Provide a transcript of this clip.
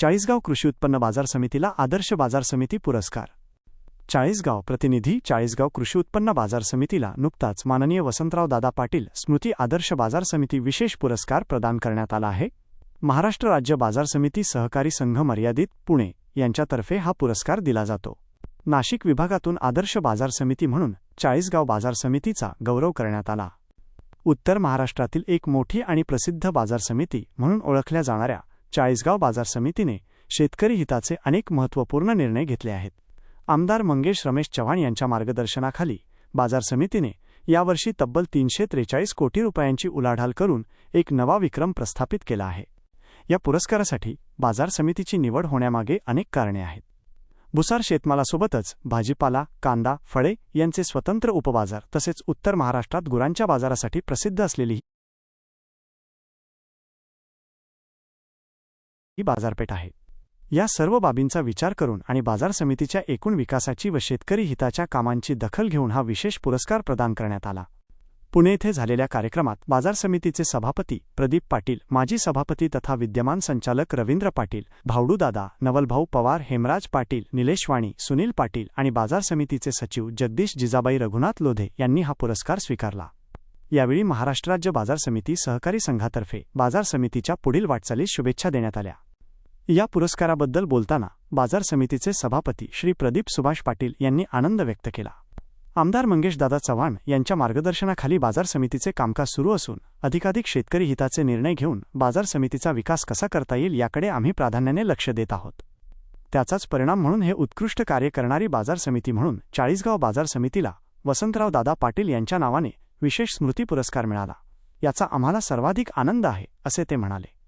चाळीसगाव कृषी उत्पन्न बाजार समितीला आदर्श बाजार समिती पुरस्कार. चाळीसगाव प्रतिनिधी चाळीसगाव कृषी उत्पन्न बाजार समितीला नुकताच माननीय वसंतराव दादा पाटील स्मृती आदर्श बाजार समिती विशेष पुरस्कार प्रदान करण्यात आला आहे. महाराष्ट्र राज्य बाजार समिती सहकारी संघ मर्यादित पुणे यांच्यातर्फे हा पुरस्कार दिला जातो. नाशिक विभागातून आदर्श बाजार समिती म्हणून चाळीसगाव बाजार समितीचा गौरव करण्यात आला. उत्तर महाराष्ट्रातील एक मोठी आणि प्रसिद्ध बाजार समिती म्हणून ओळखल्या जाणाऱ्या चाळीसगाव बाजार समितीने शेतकरी हिताचे अनेक महत्त्वपूर्ण निर्णय घेतले आहेत. आमदार मंगेश रमेश चव्हाण यांच्या मार्गदर्शनाखाली बाजार समितीने यावर्षी तब्बल तीनशे त्रेचाळीस कोटी रुपयांची उलाढाल करून एक नवा विक्रम प्रस्थापित केला आहे. या पुरस्कारासाठी बाजार समितीची निवड होण्यामागे अनेक कारणे आहेत. भुसार शेतमालासोबतच भाजीपाला कांदा फळे यांचे स्वतंत्र उपबाजार तसेच उत्तर महाराष्ट्रात गुरांच्या बाजारासाठी प्रसिद्ध असलेली ही बाजारपेठ आहे. या सर्व बाबींचा विचार करून आणि बाजार समितीच्या एकूण विकासाची व शेतकरी हिताच्या कामांची दखल घेऊन हा विशेष पुरस्कार प्रदान करण्यात आला. पुणे येथे झालेल्या कार्यक्रमात बाजार समितीचे सभापती प्रदीप पाटील माजी सभापती तथा विद्यमान संचालक रवींद्र पाटील भावडूदादा नवलभाऊ पवार हेमराज पाटील निलेश वाणी सुनील पाटील आणि बाजार समितीचे सचिव जगदीश जिजाबाई रघुनाथ लोधे यांनी हा पुरस्कार स्वीकारला. यावेळी महाराष्ट्र राज्य बाजार समिती सहकारी संघातर्फे बाजार समितीच्या पुढील वाटचालीस शुभेच्छा देण्यात आल्या. या पुरस्काराबद्दल बोलताना बाजार समितीचे सभापती श्री प्रदीप सुभाष पाटील यांनी आनंद व्यक्त केला. आमदार मंगेशदादा चव्हाण यांच्या मार्गदर्शनाखाली बाजार समितीचे कामकाज सुरू असून अधिकाधिक शेतकरी हिताचे निर्णय घेऊन बाजार समितीचा विकास कसा करता येईल याकडे आम्ही प्राधान्याने लक्ष देत आहोत. त्याचाच परिणाम म्हणून हे उत्कृष्ट कार्य करणारी बाजार समिती म्हणून चाळीसगाव बाजार समितीला वसंतराव दादा पाटील यांच्या नावाने विशेष स्मृती पुरस्कार मिळाला. याचा आम्हाला सर्वाधिक आनंद आहे असे ते म्हणाले.